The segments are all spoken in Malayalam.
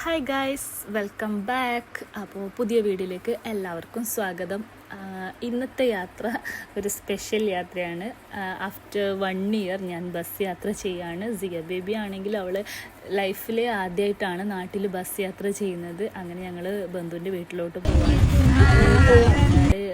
ഹായ് ഗായ്സ് വെൽക്കം ബാക്ക് അപ്പോൾ പുതിയ വീഡിയോയിലേക്ക് എല്ലാവർക്കും സ്വാഗതം ഇന്നത്തെ യാത്ര ഒരു സ്പെഷ്യൽ യാത്രയാണ് ആഫ്റ്റർ വൺ ഇയർ ഞാൻ ബസ് യാത്ര ചെയ്യാണ് സിയ ബേബി ആണെങ്കിൽ അവൾ ലൈഫിലെ ആദ്യമായിട്ടാണ് നാട്ടിൽ ബസ് യാത്ര ചെയ്യുന്നത് അങ്ങനെ ഞങ്ങൾ ബന്ധുവിന്റെ വീട്ടിലോട്ട് പോവാണ്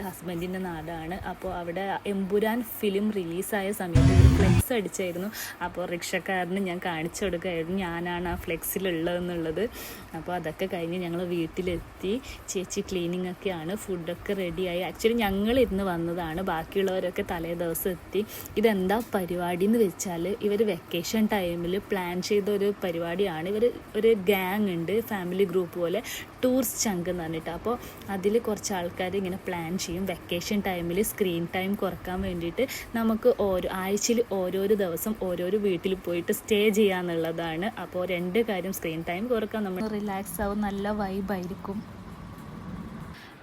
ഹസ്ബൻഡിന്റെ നാടാണ്. അപ്പോൾ അവിടെ എമ്പുരാൻ ഫിലിം റിലീസായ സമയത്ത് ഒരു ഫ്ലെക്സ് അടിച്ചായിരുന്നു. അപ്പോൾ റിക്ഷക്കാരന് ഞാൻ കാണിച്ചു കൊടുക്കുകയായിരുന്നു. ഞാനാണ് ആ ഫ്ലെക്സിലുള്ളതെന്നുള്ളത്. അപ്പോൾ അതൊക്കെ കഴിഞ്ഞ് ഞങ്ങൾ വീട്ടിലെത്തി. ചേച്ചി ക്ലീനിങ് ഒക്കെയാണ്. ഫുഡൊക്കെ റെഡിയായി. ആക്ച്വലി ഞങ്ങൾ ഇന്ന് വന്നതാണ്. ബാക്കിയുള്ളവരൊക്കെ തലേ ദിവസം എത്തി. ഇതെന്താ പരിപാടി എന്ന് വെച്ചാൽ ഇവർ വെക്കേഷൻ ടൈമിൽ പ്ലാൻ ചെയ്ത ഒരു പരിപാടിയാണ്. ഇവർ ഒരു ഗ്യാങ് ഉണ്ട്. ഫാമിലി ഗ്രൂപ്പ് പോലെ. ടൂറിസ്റ്റ് ചങ്ക് എന്ന് പറഞ്ഞിട്ട്. അപ്പോൾ അതിൽ കുറച്ച് ആൾക്കാർ ഇങ്ങനെ പ്ലാൻ ചെയ്യും. വെക്കേഷൻ ടൈമിൽ സ്ക്രീൻ ടൈം കുറയ്ക്കാൻ വേണ്ടിയിട്ട് നമുക്ക് ഓരോ ആഴ്ചയിൽ ഓരോരോ ദിവസം ഓരോരോ വീട്ടിൽ പോയിട്ട് സ്റ്റേ ചെയ്യാന്നുള്ളതാണ് അപ്പോൾ രണ്ട് കാര്യം സ്ക്രീൻ ടൈം കുറയ്ക്കാൻ നമ്മൾ റിലാക്സ് ആവും നല്ല വൈബായിരിക്കും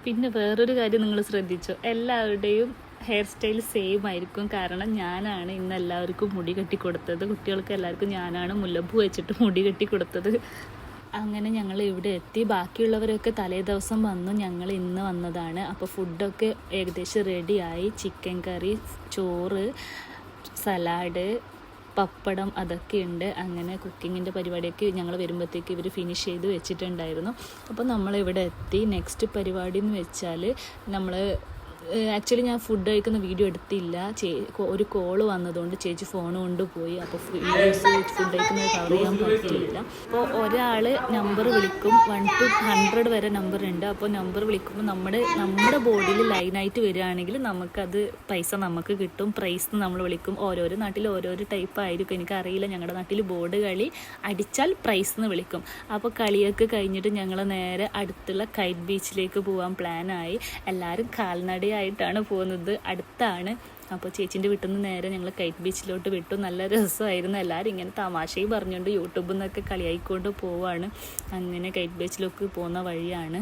പിന്നെ വേറൊരു കാര്യം നിങ്ങൾ ശ്രദ്ധിച്ചോ? എല്ലാവരുടെയും ഹെയർ സ്റ്റൈൽ സെയിം ആയിരിക്കും. കാരണം ഞാനാണ് ഇന്ന് എല്ലാവർക്കും മുടി കെട്ടി കൊടുത്തത് കുട്ടികൾക്ക് എല്ലാവർക്കും ഞാനാണ് മുല്ലപ്പൂ വെച്ചിട്ട് മുടി കെട്ടി കൊടുത്തത് അങ്ങനെ ഞങ്ങൾ ഇവിടെ എത്തി. ബാക്കിയുള്ളവരൊക്കെ തലേ ദിവസം വന്നു. ഞങ്ങൾ ഇന്ന് വന്നതാണ്. അപ്പോൾ ഫുഡൊക്കെ ഏകദേശം റെഡിയായി. ചിക്കൻ കറി ചോറ് സലാഡ് പപ്പടം അതൊക്കെ ഉണ്ട്. അങ്ങനെ കുക്കിങ്ങിന്റെ പരിപാടിയൊക്കെ ഞങ്ങൾ വരുമ്പോഴത്തേക്ക് ഇവർ ഫിനിഷ് ചെയ്ത് വെച്ചിട്ടുണ്ടായിരുന്നു. അപ്പോൾ നമ്മളിവിടെ എത്തി. നെക്സ്റ്റ് പരിപാടി എന്ന് വെച്ചാൽ നമ്മൾ ആക്ച്വലി ഞാൻ ഫുഡ് കഴിക്കുന്ന വീഡിയോ എടുത്തില്ല. ചേ ഒരു കോൾ വന്നതുകൊണ്ട് ചേച്ചി ഫോൺ കൊണ്ടുപോയി. അപ്പോൾ ഫുഡ് കഴിക്കുന്നത് കവർ ചെയ്യാൻ പറ്റിയില്ല. അപ്പോൾ ഒരാൾ നമ്പർ വിളിക്കും. വൺ ടു ഹൺഡ്രഡ് വരെ നമ്പർ ഉണ്ട്. അപ്പോൾ നമ്പർ വിളിക്കുമ്പോൾ നമ്മുടെ നമ്മുടെ ബോഡിയിൽ ലൈനായിട്ട് വരികയാണെങ്കിൽ നമുക്കത് പൈസ നമുക്ക് കിട്ടും. പ്രൈസ് നമ്മൾ വിളിക്കും. ഓരോരോ നാട്ടിൽ ഓരോരോ ടൈപ്പ് ആയിരിക്കും. എനിക്കറിയില്ല. ഞങ്ങളുടെ നാട്ടിൽ ബോർഡ് കളി അടിച്ചാൽ പ്രൈസ് എന്ന് വിളിക്കും. അപ്പോൾ കളിയൊക്കെ കഴിഞ്ഞിട്ട് ഞങ്ങൾ നേരെ അടുത്തുള്ള കൈറ്റ് ബീച്ചിലേക്ക് പോകാൻ പ്ലാനായി എല്ലാവരും കാൽനടയായിട്ടാണ് പോകുന്നത്. അടുത്താണ് അപ്പോൾ ചേച്ചീന്റെ വീട്ടിൽ നിന്ന് നേരെ ഞങ്ങൾ കൈറ്റ് ബീച്ചിലോട്ട് വിട്ടു. നല്ല രസമായിരുന്നു. എല്ലാവരും ഇങ്ങനെ തമാശയും പറഞ്ഞുകൊണ്ട് യൂട്യൂബിൽ നിന്നൊക്കെ കളിയായിക്കൊണ്ട് പോവാണ്. അങ്ങനെ കൈറ്റ് ബീച്ചിലൊക്കെ പോകുന്ന വഴിയാണ്.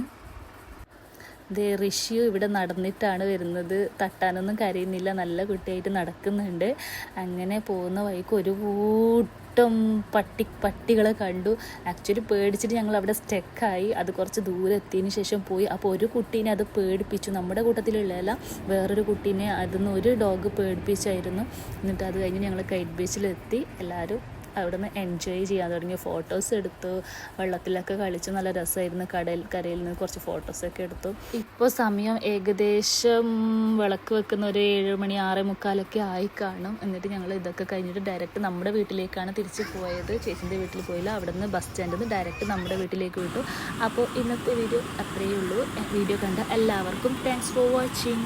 ദേ ഋഷിയും ഇവിടെ നടന്നിട്ടാണ് വരുന്നത്. തട്ടാനൊന്നും കരയുന്നില്ല. നല്ല കുട്ടിയായിട്ട് നടക്കുന്നുണ്ട്. അങ്ങനെ പോകുന്ന വഴിക്ക് ഒരു കൂട്ടം പട്ടി പട്ടികളെ കണ്ടു. ആക്ച്വലി പേടിച്ചിട്ട് ഞങ്ങൾ അവിടെ സ്റ്റെക്കായി അത് കുറച്ച് ദൂരെ എത്തിയതിന് ശേഷം പോയി. അപ്പോൾ ഒരു കുട്ടീനെ അത് പേടിപ്പിച്ചു. നമ്മുടെ കൂട്ടത്തിലുള്ളതല്ല വേറൊരു കുട്ടീനെ അതിന്ന് ഒരു ഡോഗ് പേടിപ്പിച്ചായിരുന്നു. എന്നിട്ട് അത് കഴിഞ്ഞ് ഞങ്ങൾ കൈറ്റ് ബീച്ചിലെത്തി എല്ലാവരും അവിടെ നിന്ന് എൻജോയ് ചെയ്യാൻ തുടങ്ങി. ഫോട്ടോസ് എടുത്തു വെള്ളത്തിലൊക്കെ കളിച്ച് നല്ല രസമായിരുന്നു. കടൽ കരയിൽ നിന്ന് കുറച്ച് ഫോട്ടോസൊക്കെ എടുത്തു. ഇപ്പോൾ സമയം ഏകദേശം വിളക്ക് വെക്കുന്ന ഒരു ഏഴ് മണി ആറേ മുക്കാലൊക്കെ ആയി കാണും. എന്നിട്ട് ഞങ്ങൾ ഇതൊക്കെ കഴിഞ്ഞിട്ട് ഡയറക്റ്റ് നമ്മുടെ വീട്ടിലേക്കാണ് തിരിച്ച് പോയത്. ചേച്ചിന്റെ വീട്ടിൽ പോയില്ല. അവിടെ നിന്ന് ബസ് സ്റ്റാൻഡിൽ നിന്ന് ഡയറക്റ്റ് നമ്മുടെ വീട്ടിലേക്ക് വിട്ടു. അപ്പോൾ ഇന്നത്തെ വീഡിയോ അത്രയേ ഉള്ളൂ. വീഡിയോ കണ്ട എല്ലാവർക്കും താങ്ക്സ് ഫോർ വാച്ചിങ്